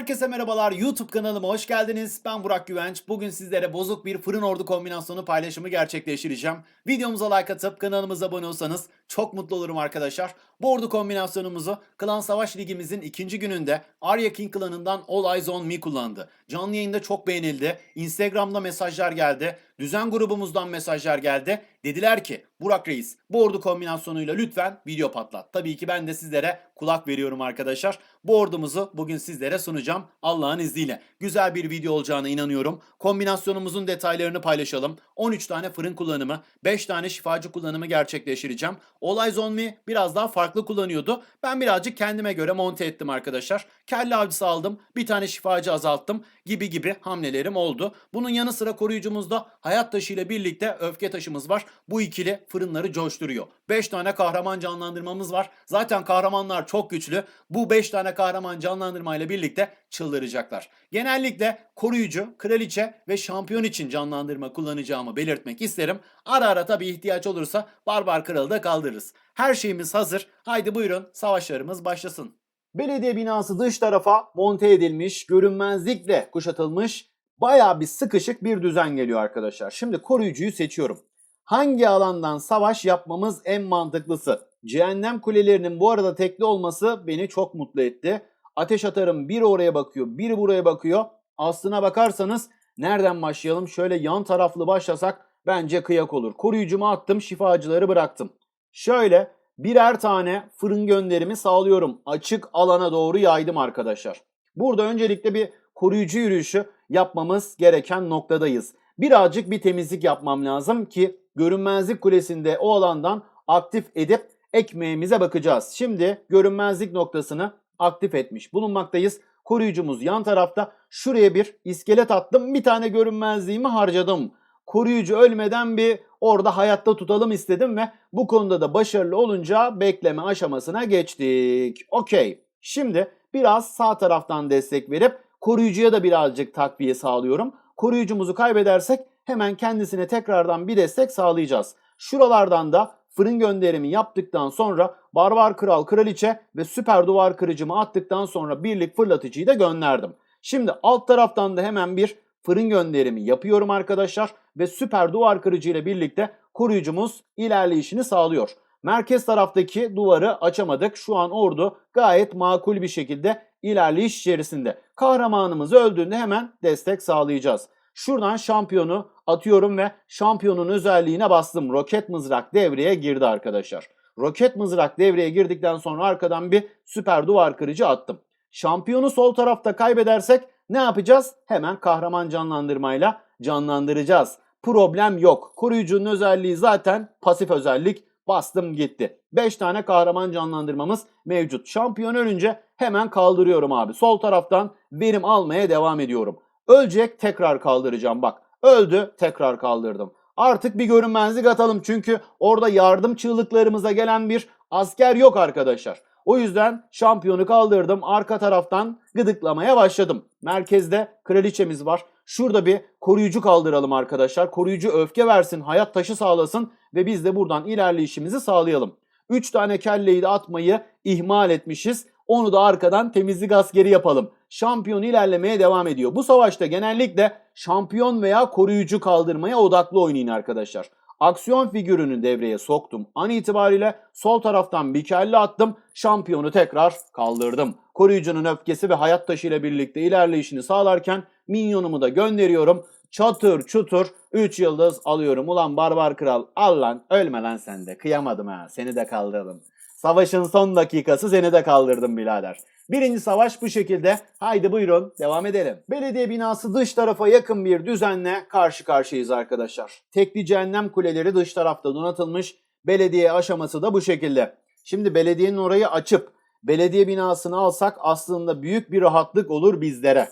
Herkese merhabalar. YouTube kanalıma hoş geldiniz. Ben Burak Güvenç. Bugün sizlere bozuk bir fırın ordu kombinasyonu paylaşımı gerçekleştireceğim. Videomuza like atıp kanalımıza abone olsanız çok mutlu olurum arkadaşlar. Bu ordu kombinasyonumuzu Klan Savaş Ligimizin ikinci gününde Arya King klanından All Eyes On Me kullandı. Canlı yayında çok beğenildi. Instagram'da mesajlar geldi. Düzen grubumuzdan mesajlar geldi. Dediler ki Burak Reis bu ordu kombinasyonuyla lütfen video patlat. Tabii ki ben de sizlere kulak veriyorum arkadaşlar. Bu ordumuzu bugün sizlere sunacağım Allah'ın izniyle. Güzel bir video olacağına inanıyorum. Kombinasyonumuzun detaylarını paylaşalım. 13 tane fırın kullanımı, 5 tane şifacı kullanımı gerçekleştireceğim. All Eyes On Me biraz daha farklı kullanıyordu. Ben birazcık kendime göre monte ettim arkadaşlar. Kelle avcısı aldım, bir tane şifacı azalttım gibi gibi hamlelerim oldu. Bunun yanı sıra koruyucumuzda hayat taşı ile birlikte öfke taşımız var. Bu ikili fırınları coşturuyor. 5 tane kahraman canlandırmamız var. Zaten kahramanlar çok güçlü. Bu 5 tane kahraman canlandırmayla birlikte çıldıracaklar. Genellikle koruyucu, kraliçe ve şampiyon için canlandırma kullanacağımı belirtmek isterim. Ara ara tabii ihtiyaç olursa Barbar Kralı da kaldırırız. Her şeyimiz hazır. Haydi buyurun savaşlarımız başlasın. Belediye binası dış tarafa monte edilmiş, görünmezlikle kuşatılmış bayağı bir sıkışık bir düzen geliyor arkadaşlar. Şimdi koruyucuyu seçiyorum. Hangi alandan savaş yapmamız en mantıklısı? Cehennem kulelerinin bu arada tekli olması beni çok mutlu etti. Ateş atarım biri oraya bakıyor, biri buraya bakıyor. Aslına bakarsanız nereden başlayalım? Şöyle yan taraflı başlasak bence kıyak olur. Koruyucumu attım, şifacıları bıraktım. Şöyle birer tane fırın gönderimi sağlıyorum. Açık alana doğru yaydım arkadaşlar. Burada öncelikle bir koruyucu yürüyüşü yapmamız gereken noktadayız. Birazcık bir temizlik yapmam lazım ki görünmezlik kulesinde o alandan aktif edip ekmeğimize bakacağız. Şimdi görünmezlik noktasını aktif etmiş bulunmaktayız. Koruyucumuz yan tarafta. Şuraya bir iskelet attım. Bir tane görünmezliğimi harcadım. Koruyucu ölmeden bir orada hayatta tutalım istedim ve bu konuda da başarılı olunca bekleme aşamasına geçtik. Okey. Şimdi biraz sağ taraftan destek verip koruyucuya da birazcık takviye sağlıyorum. Koruyucumuzu kaybedersek hemen kendisine tekrardan bir destek sağlayacağız. Şuralardan da fırın gönderimi yaptıktan sonra Barbar Kral Kraliçe ve Süper Duvar Kırıcımı attıktan sonra birlik fırlatıcıyı da gönderdim. Şimdi alt taraftan da hemen bir fırın gönderimi yapıyorum arkadaşlar ve Süper Duvar Kırıcı ile birlikte koruyucumuz ilerleyişini sağlıyor. Merkez taraftaki duvarı açamadık. Şu an ordu gayet makul bir şekilde ilerleyiş içerisinde. Kahramanımız öldüğünde hemen destek sağlayacağız. Şuradan şampiyonu atıyorum ve şampiyonun özelliğine bastım. Roket mızrak devreye girdi arkadaşlar. Roket mızrak devreye girdikten sonra arkadan bir süper duvar kırıcı attım. Şampiyonu sol tarafta kaybedersek ne yapacağız? Hemen kahraman canlandırmayla canlandıracağız. Problem yok. Koruyucunun özelliği zaten pasif özellik. Bastım gitti. 5 tane kahraman canlandırmamız mevcut. Şampiyon ölünce hemen kaldırıyorum abi. Sol taraftan verim almaya devam ediyorum. Ölecek tekrar kaldıracağım bak. Öldü tekrar kaldırdım. Artık bir görünmezlik atalım çünkü orada yardım çığlıklarımıza gelen bir asker yok arkadaşlar. O yüzden şampiyonu kaldırdım. Arka taraftan gıdıklamaya başladım. Merkezde kraliçemiz var. Şurada bir koruyucu kaldıralım arkadaşlar. Koruyucu öfke versin, hayat taşı sağlasın ve biz de buradan ilerleyişimizi sağlayalım. 3 tane kelleyi de atmayı ihmal etmişiz. Onu da arkadan temizlik askeri yapalım. Şampiyon ilerlemeye devam ediyor. Bu savaşta genellikle şampiyon veya koruyucu kaldırmaya odaklı oynayın arkadaşlar. Aksiyon figürünü devreye soktum. An itibariyle sol taraftan bir kelle attım. Şampiyonu tekrar kaldırdım. Koruyucunun öfkesi ve hayat taşı ile birlikte ilerleyişini sağlarken minyonumu da gönderiyorum. Çatır çutur 3 yıldız alıyorum. Ulan barbar kral al lan ölme lan sen de. Kıyamadım ha seni de kaldırdım. Savaşın son dakikası seni de kaldırdım birader. Birinci savaş bu şekilde. Haydi buyurun devam edelim. Belediye binası dış tarafa yakın bir düzenle karşı karşıyayız arkadaşlar. Tekli cehennem kuleleri dış tarafta donatılmış. Belediye aşaması da bu şekilde. Şimdi belediyenin orayı açıp belediye binasını alsak aslında büyük bir rahatlık olur bizlere.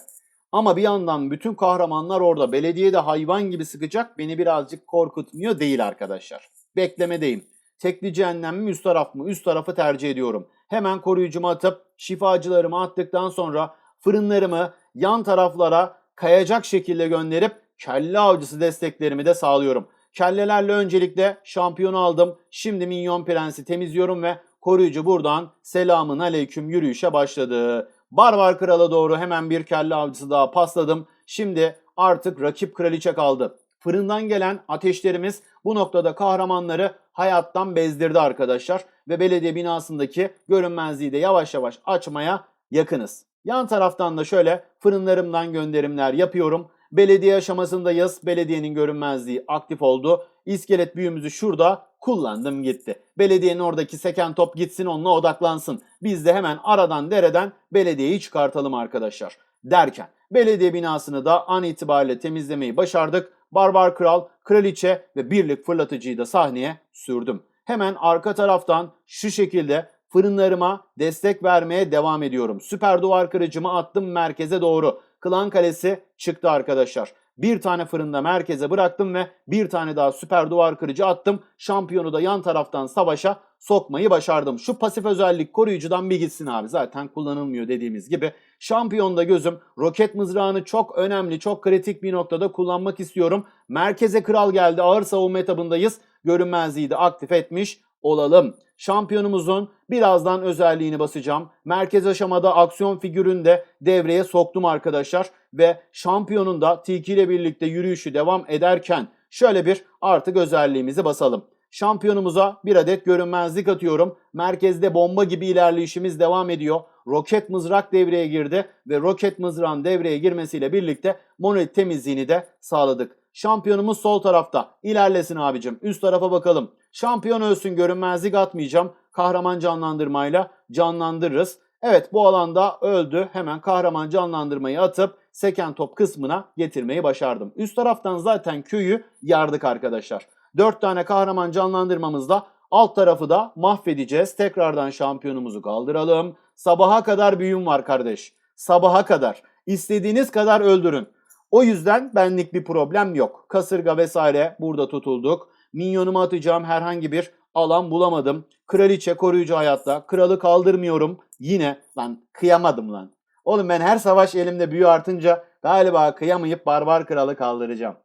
Ama bir yandan bütün kahramanlar orada. Belediye de hayvan gibi sıkacak. Beni birazcık korkutmuyor değil arkadaşlar. Beklemedeyim. Tekli cehennem mi üst taraf mı? Üst tarafı tercih ediyorum. Hemen koruyucumu atıp şifacılarımı attıktan sonra fırınlarımı yan taraflara kayacak şekilde gönderip kelle avcısı desteklerimi de sağlıyorum. Kellelerle öncelikle şampiyonu aldım. Şimdi minyon prensi temizliyorum ve koruyucu buradan selamın aleyküm yürüyüşe başladı. Barbar Kral'a doğru hemen bir kelle avcısı daha pasladım. Şimdi artık rakip kraliçe kaldı. Fırından gelen ateşlerimiz bu noktada kahramanları hayattan bezdirdi arkadaşlar. Ve belediye binasındaki görünmezliği de yavaş yavaş açmaya yakınız. Yan taraftan da şöyle fırınlarımdan gönderimler yapıyorum. Belediye aşamasındayız. Belediyenin görünmezliği aktif oldu. İskelet büyümüzü şurada kullandım gitti. Belediyenin oradaki seken top gitsin onunla odaklansın. Biz de hemen aradan dereden belediyeyi çıkartalım arkadaşlar. Derken belediye binasını da an itibariyle temizlemeyi başardık. Barbar Kral, Kraliçe ve Birlik Fırlatıcıyı da sahneye sürdüm. Hemen arka taraftan şu şekilde fırınlarıma destek vermeye devam ediyorum. Süper duvar kırıcımı attım merkeze doğru. Klan Kalesi çıktı arkadaşlar. Bir tane fırında merkeze bıraktım ve bir tane daha süper duvar kırıcı attım. Şampiyonu da yan taraftan savaşa sokmayı başardım. Şu pasif özellik koruyucudan bir gitsin abi. Zaten kullanılmıyor dediğimiz gibi. Şampiyonda gözüm roket mızrağını çok önemli, çok kritik bir noktada kullanmak istiyorum. Merkeze kral geldi. Ağır savunma etabındayız. Görünmezliği de aktif etmiş olalım. Şampiyonumuzun birazdan özelliğini basacağım. Merkez aşamada aksiyon figürünü de devreye soktum arkadaşlar. Ve şampiyonun da Tilki ile birlikte yürüyüşü devam ederken şöyle bir artık özelliğimizi basalım. Şampiyonumuza bir adet görünmezlik atıyorum. Merkezde bomba gibi ilerleyişimiz devam ediyor. Roket mızrak devreye girdi ve roket mızrağın devreye girmesiyle birlikte monolit temizliğini de sağladık. Şampiyonumuz sol tarafta. İlerlesin abicim. Üst tarafa bakalım. Şampiyon ölsün görünmezlik atmayacağım. Kahraman canlandırmayla canlandırırız. Evet bu alanda öldü. Hemen kahraman canlandırmayı atıp seken top kısmına getirmeyi başardım. Üst taraftan zaten köyü yardık arkadaşlar. 4 tane kahraman canlandırmamızla alt tarafı da mahvedeceğiz. Tekrardan şampiyonumuzu kaldıralım. Sabaha kadar büyüm var kardeş. Sabaha kadar. İstediğiniz kadar öldürün. O yüzden benlik bir problem yok. Kasırga vesaire burada tutulduk. Minyonumu atacağım herhangi bir alan bulamadım. Kraliçe koruyucu hayatta. Kralı kaldırmıyorum. Yine lan kıyamadım lan. Oğlum ben her savaş elimde büyü artınca galiba kıyamayıp barbar kralı kaldıracağım.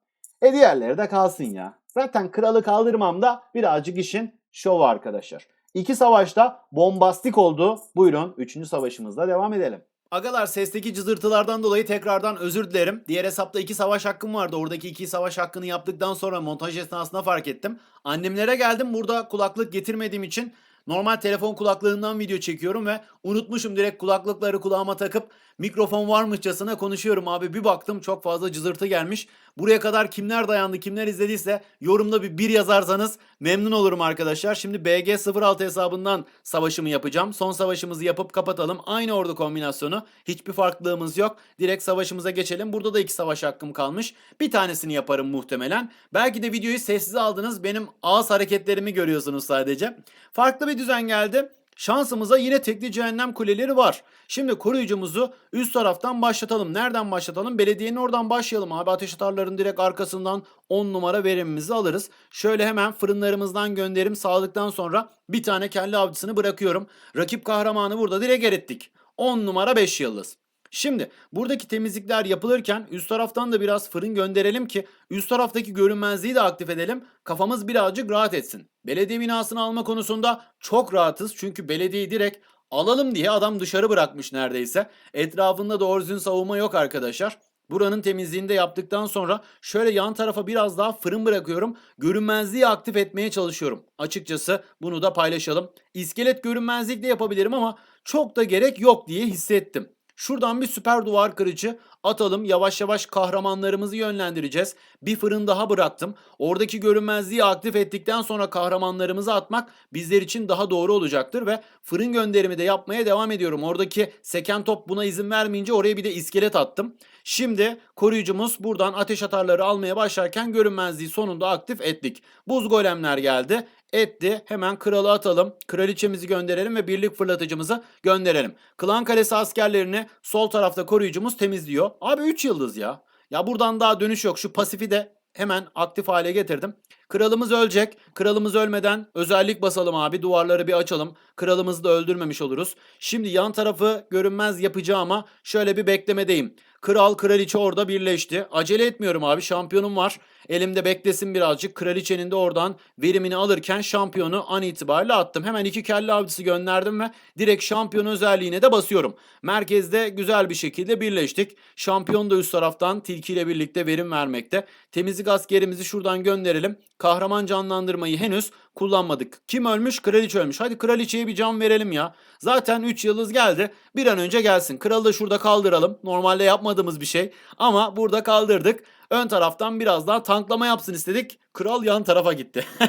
E diğerleri de kalsın ya. Zaten kralı kaldırmam da birazcık işin şovu arkadaşlar. İki savaşta bombastik oldu. Buyurun 3. savaşımızda devam edelim. Agalar sesteki cızırtılardan dolayı tekrardan özür dilerim. Diğer hesapta iki savaş hakkım vardı. Oradaki iki savaş hakkını yaptıktan sonra montaj esnasında fark ettim. Annemlere geldim. Burada kulaklık getirmediğim için normal telefon kulaklığından video çekiyorum ve unutmuşum direkt kulaklıkları kulağıma takıp mikrofon varmışçasına konuşuyorum abi. Bir baktım çok fazla cızırtı gelmiş. Buraya kadar kimler dayandı, kimler izlediyse yorumda bir bir yazarsanız memnun olurum arkadaşlar. Şimdi BG06 hesabından savaşımı yapacağım. Son savaşımızı yapıp kapatalım. Aynı ordu kombinasyonu. Hiçbir farklılığımız yok. Direkt savaşımıza geçelim. Burada da iki savaş hakkım kalmış. Bir tanesini yaparım muhtemelen. Belki de videoyu sessiz aldınız. Benim ağız hareketlerimi görüyorsunuz sadece. Farklı bir düzen geldi. Şansımıza yine tekli cehennem kuleleri var. Şimdi koruyucumuzu üst taraftan başlatalım. Nereden başlatalım? Belediyenin oradan başlayalım abi. Ateş atarların direkt arkasından 10 numara verimimizi alırız. Şöyle hemen fırınlarımızdan gönderim sağladıktan sonra bir tane kelle avcısını bırakıyorum. Rakip kahramanı burada direkt erittik. 10 numara 5 yıldız. Şimdi buradaki temizlikler yapılırken üst taraftan da biraz fırın gönderelim ki üst taraftaki görünmezliği de aktif edelim. Kafamız birazcık rahat etsin. Belediye binasını alma konusunda çok rahatız. Çünkü belediyeyi direkt alalım diye adam dışarı bırakmış neredeyse. Etrafında doğru düzgün savunma yok arkadaşlar. Buranın temizliğini de yaptıktan sonra şöyle yan tarafa biraz daha fırın bırakıyorum. Görünmezliği aktif etmeye çalışıyorum. Açıkçası bunu da paylaşalım. İskelet görünmezlik de yapabilirim ama çok da gerek yok diye hissettim. Şuradan bir süper duvar kırıcı atalım. Yavaş yavaş kahramanlarımızı yönlendireceğiz. Bir fırın daha bıraktım. Oradaki görünmezliği aktif ettikten sonra kahramanlarımızı atmak bizler için daha doğru olacaktır ve fırın gönderimi de yapmaya devam ediyorum. Oradaki seken top buna izin vermeyince oraya bir de iskelet attım. Şimdi koruyucumuz buradan ateş atarları almaya başlarken görünmezliği sonunda aktif ettik. Buz golemler geldi etti. Hemen kralı atalım. Kraliçemizi gönderelim ve birlik fırlatıcımızı gönderelim. Klan kalesi askerlerini sol tarafta koruyucumuz temizliyor. Abi 3 yıldız ya. Ya buradan daha dönüş yok. Şu pasifi de hemen aktif hale getirdim. Kralımız ölecek. Kralımız ölmeden özellik basalım abi. Duvarları bir açalım. Kralımızı da öldürmemiş oluruz. Şimdi yan tarafı görünmez yapacağım ama şöyle bir beklemedeyim. Kral kraliçe orada birleşti. Acele etmiyorum abi. Şampiyonum var. Elimde beklesin birazcık. Kraliçenin de oradan verimini alırken şampiyonu an itibariyle attım. Hemen iki kelle avcısı gönderdim ve direkt şampiyon özelliğine de basıyorum. Merkezde güzel bir şekilde birleştik. Şampiyon da üst taraftan tilki ile birlikte verim vermekte. Temizlik askerimizi şuradan gönderelim. Kahraman canlandırmayı henüz kullanmadık. Kim ölmüş? Kraliçe ölmüş. Hadi kraliçeye bir can verelim ya. Zaten 3 yıldız geldi. Bir an önce gelsin. Kralı da şurada kaldıralım. Normalde yapmadığımız bir şey. Ama burada kaldırdık. Ön taraftan biraz daha tanklama yapsın istedik. Kral yan tarafa gitti.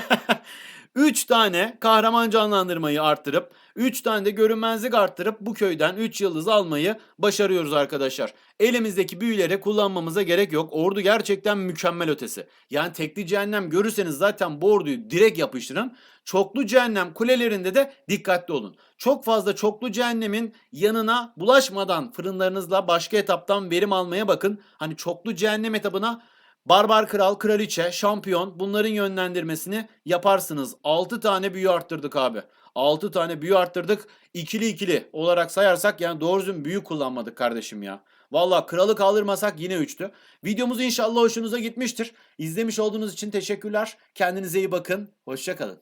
3 tane kahraman canlandırmayı arttırıp 3 tane de görünmezlik arttırıp bu köyden 3 yıldız almayı başarıyoruz arkadaşlar. Elimizdeki büyüleri kullanmamıza gerek yok. Ordu gerçekten mükemmel ötesi. Yani tekli cehennem görürseniz zaten bu orduyu direkt yapıştırın. Çoklu cehennem kulelerinde de dikkatli olun. Çok fazla çoklu cehennemin yanına bulaşmadan fırınlarınızla başka etaptan verim almaya bakın. Hani çoklu cehennem etabına Barbar Kral, Kraliçe, Şampiyon bunların yönlendirmesini yaparsınız. 6 tane büyü arttırdık abi. 6 tane büyü arttırdık. İkili ikili olarak sayarsak yani doğru düzgün büyü kullanmadık kardeşim ya. Valla kralı kaldırmasak yine 3'tü. Videomuz inşallah hoşunuza gitmiştir. İzlemiş olduğunuz için teşekkürler. Kendinize iyi bakın. Hoşçakalın.